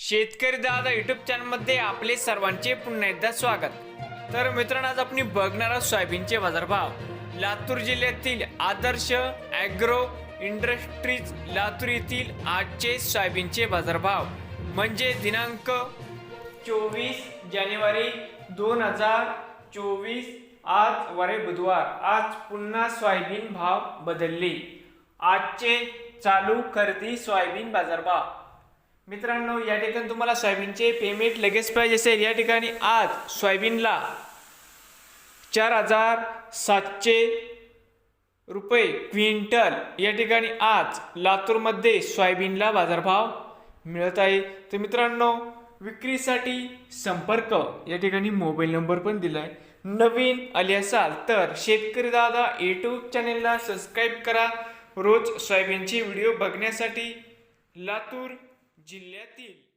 शेतकरी दादा युट्यूब चॅनलमध्ये आपले सर्वांचे पुन्हा एकदा स्वागत. तर मित्रांनो आज आपण बघणार आहोत सोयाबीनचे बाजारभाव. लातूर जिल्ह्यातील आदर्श ॲग्रो इंडस्ट्रीज लातूर येथील आजचे सोयाबीनचे बाजारभाव. म्हणजे दिनांक चोवीस जानेवारी दोन हजार चोवीस आज वारे बुधवार. आज पुन्हा सोयाबीन भाव बदलले. आजचे चालू खरेदी सोयाबीन बाजारभाव. मित्रांनो या ठिकाणी तुम्हाला सोयाबीनचे पेमेंट लगेच पाहिजे असेल. या ठिकाणी आज सोयाबीनला चार हजार सातशे रुपये क्विंटल या ठिकाणी आज लातूरमध्ये सोयाबीनला बाजारभाव मिळत आहे. तर मित्रांनो विक्रीसाठी संपर्क या ठिकाणी मोबाईल नंबर पण दिला आहे नवीन आले असाल तर शेतकरी दादा यूट्यूब चॅनेलला सबस्क्राईब करा. रोज सोयाबीनचे व्हिडिओ बघण्यासाठी लातूर जिल्ह्यातील